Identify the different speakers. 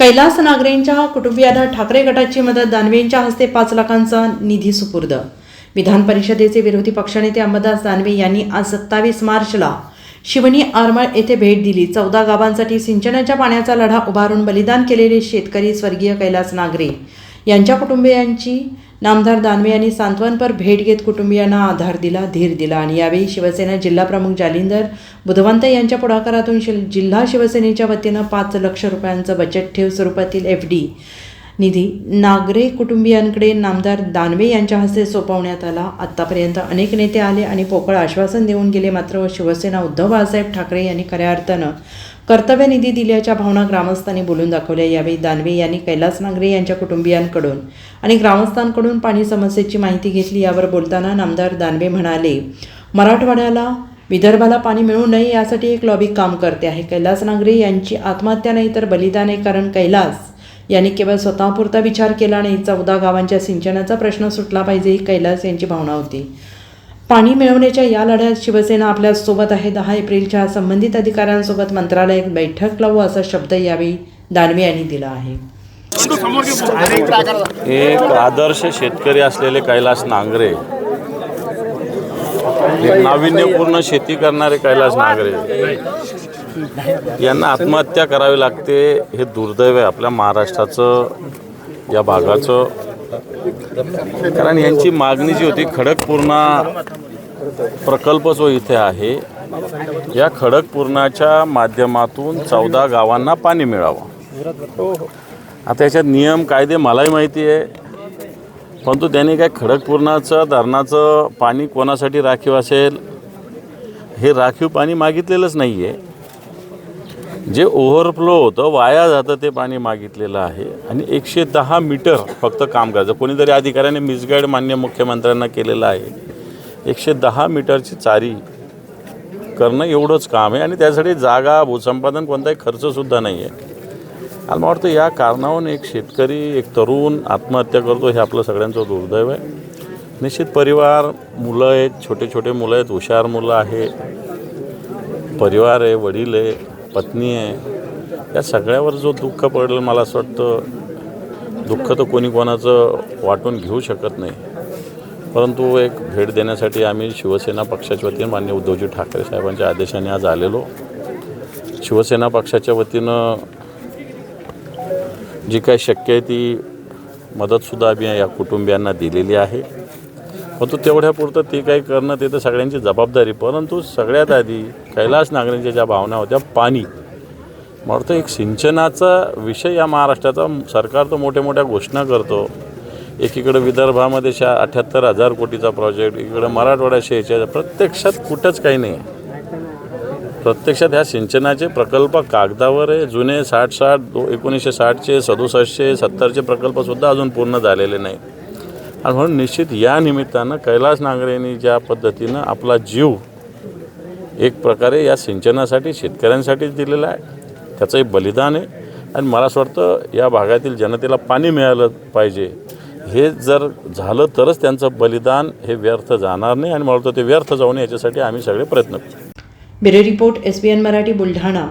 Speaker 1: कैलास नागरेंच्या कुटुंबियांना ठाकरे गटाची मदत दानवेंच्या हस्ते पाच लाखांचा निधी सुपूर्द. विधान परिषदेचे विरोधी पक्षनेते अंबादास दानवे यांनी आज सत्तावीस मार्चला शिवनी आरमळ येथे भेट दिली. चौदा गावांसाठी सिंचनाच्या पाण्याचा लढा उभारून बलिदान केलेले शेतकरी स्वर्गीय कैलास नागरे. यांच्या कुटुंबियांची नामदार दानवे यांनी सांत्वनपर भेट घेत कुटुंबियांना आधार दिला धीर दिला. आणि यावेळी शिवसेना जिल्हाप्रमुख जालिंदर बुधवंत यांच्या पुढाकारातून शिल जिल्हा शिवसेनेच्या वतीनं पाच लक्ष रुपयांचं बचत ठेव स्वरूपातील एफ डी निधी नागरे कुटुंबियांकडे नामदार दानवे यांच्या हस्ते सोपवण्यात आला. आत्तापर्यंत अनेक नेते आले आणि पोकळ आश्वासन देऊन गेले मात्र शिवसेना उद्धव बाळासाहेब ठाकरे यांनी खऱ्या अर्थानं कर्तव्य निधी दिल्याच्या भावना ग्रामस्थांनी बोलून दाखवल्या. यावेळी दानवे यांनी कैलास नागरे यांच्या कुटुंबियांकडून आणि ग्रामस्थांकडून पाणी समस्येची माहिती घेतली. यावर बोलताना नामदार दानवे म्हणाले मराठवाड्याला विदर्भाला पाणी मिळू नये यासाठी एक लॉबी काम करते आहे. कैलास नागरे यांची आत्महत्या नाही तर बलिदान आहे. कारण कैलास यांनी केवळ स्वतःपुरता विचार केला नाही चौदा गावांच्या सिंचनाचा प्रश्न सुटला पाहिजे ही कैलास यांची भावना होती. पाणी मिळवण्याच्या या लढ्यात शिवसेना आपल्यासोबत आहे. दहा एप्रिलच्या संबंधित अधिकाऱ्यांसोबत मंत्रालयात बैठक लावू असा शब्द यावेळी दानवे यांनी दिला आहे.
Speaker 2: एक आदर्श शेतकरी असलेले कैलास नांगरे नाविन्यपूर्ण शेती करणारे कैलास नांगरे. यांना आत्महत्या करावी लागते हे दुर्दैव आहे आपल्या महाराष्ट्राचं या भागाचं. कारण यांची मागणी जी होती खडकपूर्णा प्रकल्प जो इथे आहे या खडकपूर्णाच्या माध्यमातून चौदा गावांना पाणी मिळावं. आता याच्यात नियम कायदे मलाही माहिती आहे परंतु त्यांनी काय खडकपूर्णाचं धरणाचं पाणी कोणासाठी राखीव असेल? हे राखीव पाणी मागितलेलंच नाही आहे जे ओव्हरफ्लो होतं वाया जातं ते पाणी मागितलेलं आहे. आणि एकशे दहा मीटर फक्त काम करायचं कोणीतरी अधिकाऱ्याने मिसगाईड मान्य मुख्यमंत्र्यांना केलेलं आहे. एकशे दहा मीटरची चारी करणं एवढंच काम आहे. आणि त्यासाठी जागा भूसंपादन कोणताही खर्चसुद्धा नाही आहे आणि मला वाटतं या कारणावरून एक शेतकरी एक तरुण आत्महत्या करतो हे आपलं सगळ्यांचं दुर्दैव आहे. निश्चित परिवार मुलं आहेत छोटे छोटे मुलं आहेत हुशार मुलं आहे परिवार आहे वडील आहे. पत्नी आहे. या सगळ्यावर जो दुःख पडलं मला असं वाटतं दुःख तर कोणी कोणाचं वाटून घेऊ शकत नाही. परंतु एक भेट देण्यासाठी आम्ही शिवसेना पक्षाच्या वतीनं मान्य उद्धवजी ठाकरे साहेबांच्या आदेशाने आज आलेलो. शिवसेना पक्षाच्या वतीनं जी काही शक्य आहे ती मदतसुद्धा आम्ही या कुटुंबियांना दिलेली आहे. परंतु तेवढ्यापुरतं ते काही करणं ते तर सगळ्यांची जबाबदारी. परंतु सगळ्यात आधी कैलास नागरिकांच्या ज्या भावना होत्या पाणी. मला वाटतं एक सिंचनाचा विषय या महाराष्ट्राचा सरकार तर मोठ्या मोठ्या घोषणा करतो. एकीकडं विदर्भामध्ये शा अठ्याहत्तर हजार कोटीचा प्रोजेक्ट एकीकडं मराठवाडा शेच्या प्रत्यक्षात कुठंच काही नाही. प्रत्यक्षात ह्या सिंचनाचे प्रकल्प कागदावर आहे जुने साठ साठ दो एकोणीसशे साठचे सदुसष्टचे सत्तरचे प्रकल्पसुद्धा अजून पूर्ण झालेले नाही आणि म्हणून निश्चित या निमित्तानं कैलास नांगरेंनी ज्या पद्धतीनं आपला जीव एक प्रकारे या सिंचनासाठी शेतकऱ्यांसाठीच दिलेला आहे त्याचं एक बलिदान आहे. आणि मला असं वाटतं या भागातील जनतेला पाणी मिळालं पाहिजे. हे जर झालं तरच त्यांचं बलिदान हे व्यर्थ जाणार नाही. आणि मला वाटतं ते व्यर्थ जाऊ नये याच्यासाठी आम्ही सगळे प्रयत्न करू.
Speaker 1: Bureau report S B N Marathi Buldhana.